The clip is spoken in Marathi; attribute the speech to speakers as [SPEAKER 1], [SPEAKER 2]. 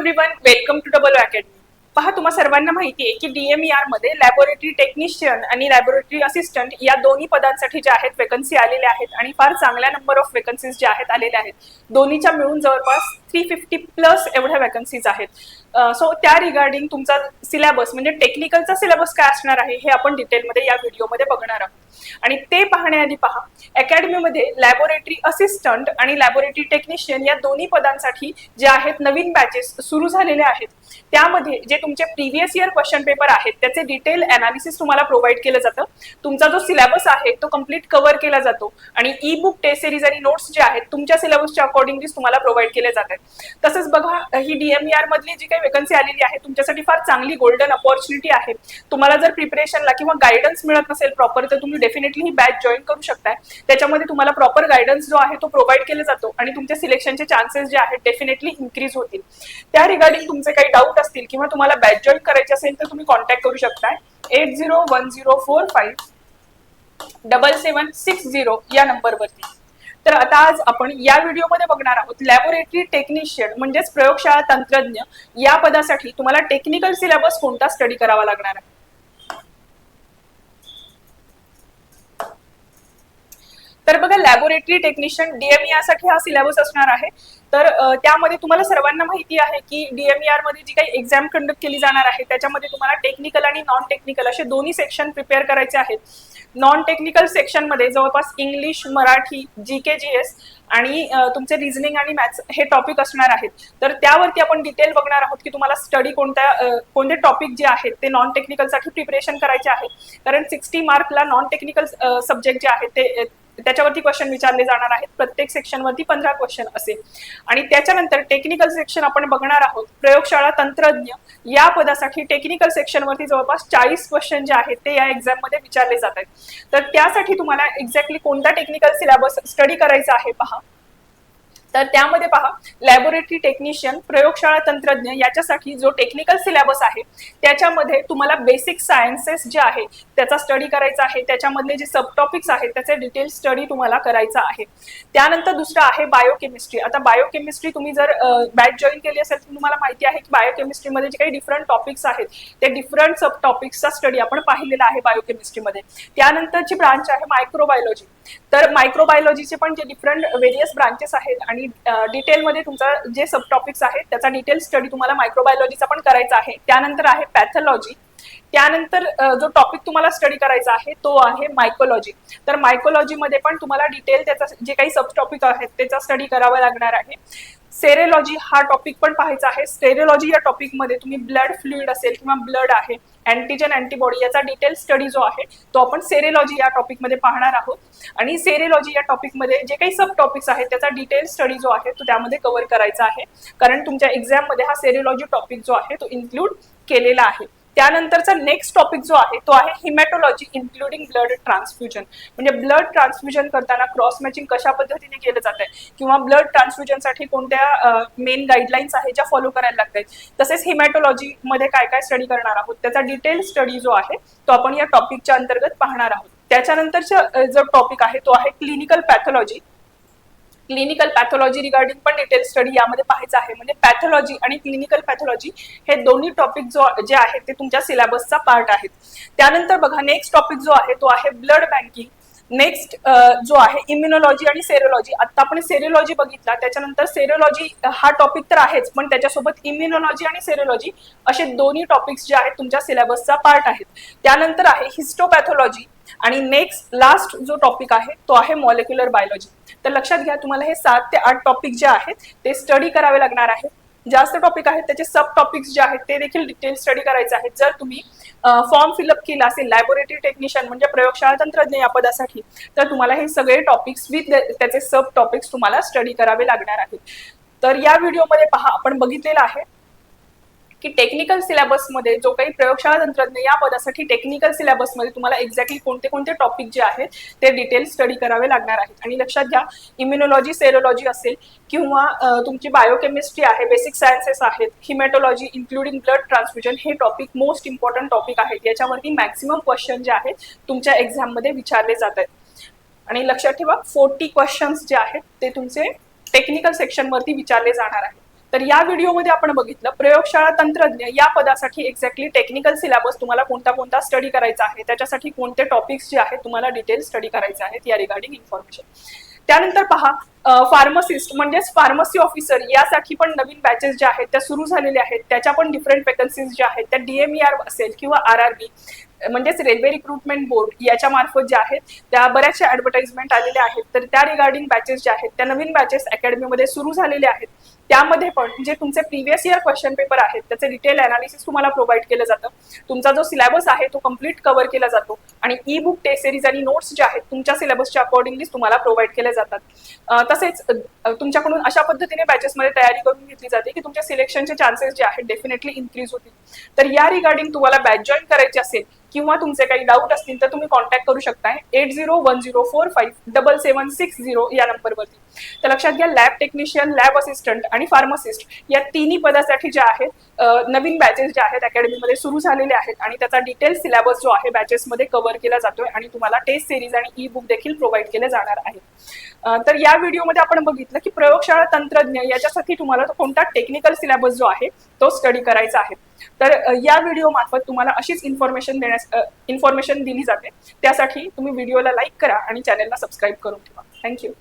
[SPEAKER 1] Everyone welcome to double academy पहा तुम्हा सर्वांना माहिती आहे की डीएमईआरमध्ये लॅबोरेटरी टेक्निशियन आणि लॅबोरेटरी असिस्टंट या दोन्ही पदांसाठी ज्या आहेत वेकन्सी आलेल्या आहेत आणि फार चांगल्या नंबर ऑफ वेकन्सीज ज्या आहेत आलेल्या आहेत. दोन्हीच्या मिळून जवळपास थ्री फिफ्टी प्लस एवढ्या वॅकन्सीज आहेत. सो त्या रिगार्डिंग तुमचा सिलेबस म्हणजे टेक्निकलचा सिलेबस काय असणार आहे हे आपण डिटेलमध्ये या व्हिडिओमध्ये बघणार आहोत. आणि ते पाहण्याआधी पहा अकॅडमीमध्ये लॅबोरेटरी असिस्टंट आणि लॅबोरेटरी टेक्निशियन या दोन्ही पदांसाठी जे आहेत नवीन बॅचेस सुरू झालेले आहेत. त्यामध्ये जे तुमचे प्रिव्हियस इयर क्वेश्चन पेपर आहेत त्याचे डिटेल अनालिसिस तुम्हाला प्रोव्हाइड केलं जातं. तुमचा जो सिलेबस आहे तो कंप्लीट कव्हर केला जातो. आणि ई बुक टेस्ट सिरीज आणि नोट्स जे आहेत तुमच्या सिलेबसच्या अकॉर्डिंगली तुम्हाला प्रोव्हाइड केले जातात. तसंच बघा ही डीएमईआर मधली जी काही वेकन्सी आलेली आहे तुमच्यासाठी फार चांगली गोल्डन अपॉर्च्युनिटी आहे. तुम्हाला जर प्रिपरेशनला किंवा गायडन्स मिळत नसेल प्रॉपर तर तुम्ही डेफिनेटली ही बॅच जॉईन करू शकताय. त्याच्यामध्ये तुम्हाला प्रॉपर गायडन्स जो आहे तो प्रोव्हाइड केला जातो आणि तुमच्या सिलेक्शनचे चान्सेस जे आहेत डेफिनेटली इन्क्रीज होतील. त्या रिगार्डिंग तुमचे काही डाऊट असतील किंवा तुम्हाला बॅच जॉईन करायची असेल तर तुम्ही कॉन्टॅक्ट करू शकताय. Eight zero one zero four five double seven six zero या नंबरवरती तर आता आज आपण या व्हिडिओमध्ये बघणार आहोत लॅबोरेटरी टेक्निशियन म्हणजेच प्रयोगशाळा तंत्रज्ञ या पदासाठी तुम्हाला टेक्निकल सिलेबस कोणता स्टडी करावा लागणार आहे? तर बघा लॅबोरेटरी टेक्निशियन डीएमईआरसाठी हा सिलेबस असणार आहे. तर त्यामध्ये तुम्हाला सर्वांना माहिती आहे की डीएमईआरमध्ये जी काही एक्झाम कंडक्ट केली जाणार आहे त्याच्यामध्ये तुम्हाला टेक्निकल आणि नॉन टेक्निकल असे दोन्ही सेक्शन प्रिपेअर करायचे आहेत. नॉन टेक्निकल सेक्शनमध्ये जवळपास English Marathi G K G S आणि तुमचे रिझनिंग आणि मॅथ्स हे टॉपिक असणार आहेत. तर त्यावरती आपण डिटेल बघणार आहोत की तुम्हाला स्टडी कोणत्या कोणते टॉपिक जे आहेत ते नॉन टेक्निकलसाठी प्रिपरेशन करायचे आहे. कारण सिक्स्टी मार्कला नॉन टेक्निकल सब्जेक्ट जे आहेत ते त्याच्यावरती क्वेश्चन विचारले जाणार आहेत. प्रत्येक सेक्शनवरती पंधरा क्वेश्चन असेल. आणि त्याच्यानंतर टेक्निकल सेक्शन आपण बघणार आहोत. प्रयोगशाळा तंत्रज्ञ या पदासाठी टेक्निकल सेक्शनवरती जवळपास चाळीस क्वेश्चन जे आहेत ते या एक्झाममध्ये विचारले जात आहेत. तर त्यासाठी तुम्हाला एक्झॅक्टली कोणता टेक्निकल सिलेबस स्टडी करायचा आहे पहा. तर त्यामध्ये पहा लॅबोरेटरी टेक्निशियन प्रयोगशाळा तंत्रज्ञ याच्यासाठी जो टेक्निकल सिलेबस आहे त्याच्यामध्ये तुम्हाला बेसिक सायन्सेस जे आहे त्याचा स्टडी करायचा आहे त्याच्यामधले जे सब टॉपिक्स आहेत त्याचे डिटेल स्टडी तुम्हाला करायचा आहे. त्यानंतर दुसरं आहे बायोकेमिस्ट्री आता बायोकेमिस्ट्री तुम्ही जर बॅच जॉईन केली असेल तर तुम्हाला माहिती आहे की बायोकेमिस्ट्रीमध्ये जे काही डिफरंट टॉपिक्स आहेत ते डिफरंट सब टॉपिक्सचा स्टडी आपण पाहिलेला आहे बायोकेमिस्ट्रीमध्ये त्यानंतरची ब्रांच आहे मायक्रोबायोलॉजी तर मायक्रोबायोलॉजीचे पण जे डिफरंट वेरियस ब्रांचेस आहेत आणि डिटेलमध्ये तुमचा जे सब टॉपिक्स आहेत त्याचा डिटेल स्टडी तुम्हाला मायक्रोबायोलॉजीचा पण करायचा आहे. त्यानंतर आहे पॅथॉलॉजी त्यानंतर जो टॉपिक तुम्हाला स्टडी करायचा आहे तो आहे मायकोलॉजी तर मायकोलॉजीमध्ये पण तुम्हाला डिटेल त्याचा जे काही सब टॉपिक आहेत त्याचा स्टडी करावा लागणार आहे. सेरेलॉजी हा टॉपिक पण पाहायचा आहे. सेरेलॉजी या टॉपिकमध्ये तुम्ही ब्लड फ्लुइड असेल किंवा ब्लड आहे अँटीजन अँटीबॉडी याचा डिटेल स्टडी जो आहे तो आपण सेरेलॉजी या टॉपिकमध्ये पाहणार आहोत. आणि सेरेलॉजी या टॉपिकमध्ये जे काही सब टॉपिक्स आहेत त्याचा डिटेल स्टडी जो आहे तो त्यामध्ये कव्हर करायचा आहे. कारण तुमच्या एक्झाममध्ये हा सेरेलॉजी टॉपिक जो आहे तो इन्क्लूड केलेला आहे. त्यानंतरचा नेक्स्ट टॉपिक जो आहे तो आहे हिमॅटोलॉजी इन्क्लुडिंग ब्लड ट्रान्सफ्युजन म्हणजे ब्लड ट्रान्सफ्युजन करताना क्रॉस मॅचिंग कशा पद्धतीने केलं जात आहे किंवा ब्लड ट्रान्सफ्युजनसाठी कोणत्या मेन गाईडलाईन्स आहेत ज्या फॉलो करायला लागतात तसेच हिमॅटोलॉजी मध्ये काय काय स्टडी करणार आहोत? त्याचा डिटेल स्टडी जो आहे तो आपण या टॉपिकच्या अंतर्गत पाहणार आहोत. त्याच्यानंतरचा जो टॉपिक आहे तो आहे clinical pathology clinical pathology regarding पण डिटेल स्टडी यामध्ये पाहायचं आहे. म्हणजे पॅथॉलॉजी आणि क्लिनिकल पॅथॉलॉजी हे दोन्ही टॉपिक जो जे आहेत ते तुमच्या सिलेबसचा पार्ट आहेत. त्यानंतर बघा नेक्स्ट टॉपिक जो आहे तो आहे ब्लड बँकिंग नेक्स्ट जो आहे इम्युनॉलॉजी आणि सेरोलॉजी आता आपण सेरोलॉजी बघितला त्याच्यानंतर सेरोलॉजी हा टॉपिक तर आहेच पण त्याच्यासोबत इम्युनॉलॉजी आणि सेरोलॉजी असे दोन्ही टॉपिक्स जे आहेत तुमच्या सिलेबसचा पार्ट आहेत. त्यानंतर आहे हिस्टोपॅथॉलॉजी आणि नेक्स्ट लास्ट जो टॉपिक आहे तो आहे मॉलिक्युलर बायोलॉजी तर लक्षात घ्या तुम्हाला हे सात ते आठ टॉपिक जे आहेत ते स्टडी करावे लागणार आहेत जास्त टॉपिक आहेत त्याचे सब टॉपिक्स जे आहेत ते देखील डिटेल स्टडी करायचे आहेत. जर तुम्ही फॉर्म फिलअप केला असेल लॅबोरेटरी टेक्निशियन म्हणजे प्रयोगशाळा तंत्रज्ञ या पदासाठी तर तुम्हाला हे सगळे टॉपिक्स विथ त्याचे सब टॉपिक्स तुम्हाला स्टडी करावे लागणार आहेत. तर या व्हिडिओमध्ये पहा आपण बघितलेलं आहे की टेक्निकल सिलेबसमध्ये जो काही प्रयोगशाळा तंत्रज्ञ या पदासाठी टेक्निकल सिलेबसमध्ये तुम्हाला एक्झॅक्टली कोणते कोणते टॉपिक जे आहेत ते डिटेल स्टडी करावे लागणार आहेत. आणि लक्षात घ्या इम्युनॉलॉजी सेरोलॉजी असेल किंवा तुमची बायोकेमिस्ट्री आहे बेसिक सायन्सेस आहेत हिमॅटोलॉजी इन्क्लुडिंग ब्लड ट्रान्सफ्युजन हे टॉपिक मोस्ट इम्पॉर्टंट टॉपिक आहेत. याच्यावरती मॅक्सिमम क्वेश्चन जे आहेत तुमच्या एक्झाममध्ये विचारले जात आहेत. आणि लक्षात ठेवा फोर्टी क्वेश्चन्स जे आहेत ते तुमचे टेक्निकल सेक्शनवरती विचारले जाणार आहेत. तर या व्हिडिओमध्ये आपण बघितलं प्रयोगशाळा तंत्रज्ञ या पदासाठी एक्झॅक्टली टेक्निकल सिलेबस तुम्हाला कोणता कोणता स्टडी करायचा आहे त्याच्यासाठी कोणते टॉपिक्स जे आहेत तुम्हाला डिटेल स्टडी करायचे आहेत या रिगार्डिंग इन्फॉर्मेशन त्यानंतर पहा फार्मसिस्ट म्हणजेच फार्मसी ऑफिसर यासाठी पण नवीन बॅचेस ज्या आहेत त्या सुरू झालेल्या आहेत. त्याच्या पण डिफरंट वेकन्सीज ज्या आहेत त्या डीएमईआर असेल किंवा आर आर बी म्हणजेच रेल्वे रिक्रुटमेंट बोर्ड याच्या मार्फत ज्या आहेत त्या बऱ्याचशा ऍडव्हर्टाइजमेंट आलेल्या आहेत. तर त्या रिगार्डिंग बॅचेस ज्या आहेत त्या नवीन बॅचेस अकॅडमीमध्ये सुरू झालेल्या आहेत. त्यामध्ये पण जे तुमचे प्रिव्हियस इयर क्वेश्चन पेपर आहेत त्याचे डिटेल अनालिसिस तुम्हाला प्रोव्हाइड केलं जातं. तुमचा जो सिलेबस आहे तो कंप्लीट कव्हर केला जातो. आणि ई बुक टेस्ट सिरीज आणि नोट्स जे आहेत तुमच्या सिलेबसच्या अकॉर्डिंगली तुम्हाला प्रोव्हाइड केल्या जातात. तसेच तुमच्याकडून अशा पद्धतीने बॅचेसमध्ये तयारी करून घेतली जाते की तुमच्या सिलेक्शनचे चान्सेस जे आहेत डेफिनेटली इन्क्रीज होतील. तर या रिगार्डिंग तुम्हाला बॅच जॉईन करायची असेल किंवा तुमचे काही डाऊट असतील तर तुम्ही कॉन्टॅक्ट करू शकताय. Eight zero one zero four five double seven six zero या नंबरवरती तर लक्षात घ्या लॅब टेक्निशियन लॅब असिस्टंट आणि फार्मासिस्ट या तिन्ही पदासाठी ज्या आहेत नवीन बॅचेस ज्या आहेत अकॅडमीमध्ये सुरू झालेले आहेत आणि त्याचा डिटेल सिलेबस जो आहे बॅचेसमध्ये कव्हर केला जातोय आणि तुम्हाला टेस्ट सिरीज आणि ई बुक देखील प्रोव्हाइड केले जाणार आहे. तर या व्हिडिओमध्ये आपण बघितलं की प्रयोगशाळा तंत्रज्ञ याच्यासाठी तुम्हाला तो कोणता टेक्निकल सिलेबस जो आहे तो स्टडी करायचा आहे. तर या व्हिडिओ मार्फत तुम्हाला अशीच इन्फॉर्मेशन देण्यास इन्फॉर्मेशन दिली जाते. त्यासाठी तुम्ही व्हिडिओला लाईक करा आणि चॅनलला सबस्क्राईब करून ठेवा. थँक्यू